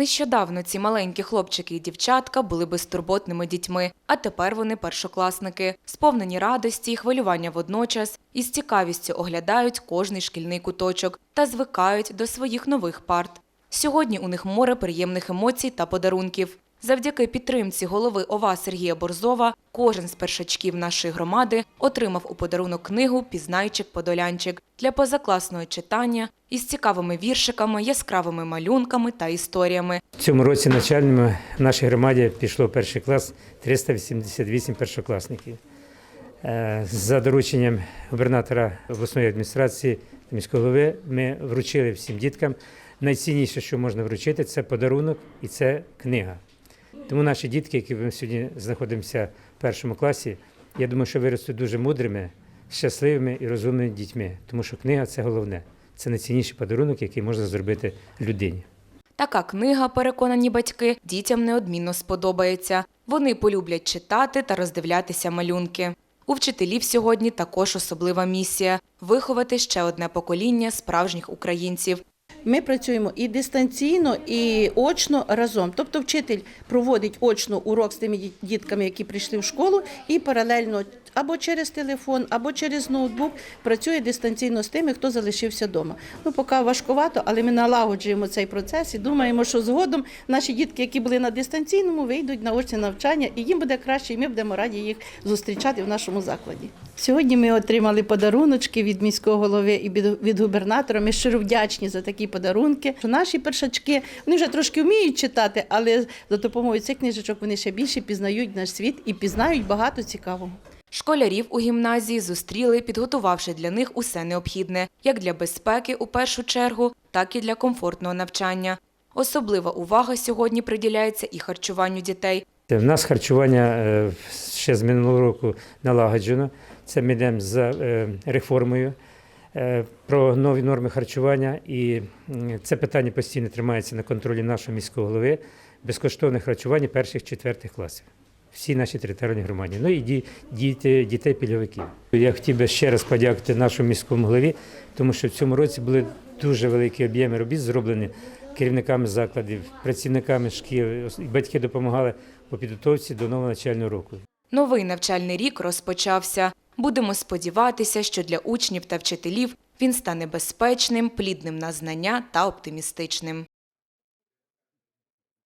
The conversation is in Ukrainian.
Нещодавно ці маленькі хлопчики і дівчатка були безтурботними дітьми, а тепер вони першокласники, сповнені радості і хвилювання водночас, і з цікавістю оглядають кожний шкільний куточок та звикають до своїх нових парт. Сьогодні у них море приємних емоцій та подарунків. Завдяки підтримці голови ОВА Сергія Борзова кожен з першачків нашої громади отримав у подарунок книгу Пізнайчик-подолянчик для позакласного читання із цікавими віршиками, яскравими малюнками та історіями. В цьому році начальними в нашій громаді пішло перший клас 388 першокласників. Е, За дорученням губернатора обласної адміністрації та міського голови ми вручили всім діткам. Найцінніше, що можна вручити, це подарунок і це книга. Тому наші дітки, які ми сьогодні знаходимося в першому класі, я думаю, що виростуть дуже мудрими, щасливими і розумними дітьми, тому що книга це головне. Це найцінніший подарунок, який можна зробити людині. Така книга, переконані батьки, дітям неодмінно сподобається. Вони полюблять читати та роздивлятися малюнки. У вчителів сьогодні також особлива місія виховати ще одне покоління справжніх українців. Ми працюємо і дистанційно, і очно разом. Тобто вчитель проводить очно урок з тими дітками, які прийшли в школу, і паралельно або через телефон, або через ноутбук працює дистанційно з тими, хто залишився вдома. Ну, поки важкувато, але ми налагоджуємо цей процес і думаємо, що згодом наші дітки, які були на дистанційному, вийдуть на очне навчання, і їм буде краще, і ми будемо раді їх зустрічати в нашому закладі. Сьогодні ми отримали подаруночки від міського голови і від- губернатора. Ми щиро вдячні за такі подарунки. Наші першачки вони вже трошки вміють читати, але за допомогою цих книжечок вони ще більше пізнають наш світ і пізнають багато цікавого. Школярів у гімназії зустріли, підготувавши для них усе необхідне, як для безпеки у першу чергу, так і для комфортного навчання. Особлива увага сьогодні приділяється і харчуванню дітей. В нас харчування е, ще з минулого року налагоджено. Це ми йдемо за е, реформою е, про нові норми харчування, і це питання постійно тримається на контролі нашого міського голови. Безкоштовне харчування перших четвертих класів. Всі наші територіальні громаді. Ну і ді- діти, дітей пільговиків. Я хотів би ще раз подякувати нашому міському голові, тому що в цьому році були дуже великі об'єми робіт зроблені керівниками закладів, працівниками шкіл. Батьки допомагали по підготовці до нового навчального року. Новий навчальний рік розпочався. Будемо сподіватися, що для учнів та вчителів він стане безпечним, плідним на знання та оптимістичним.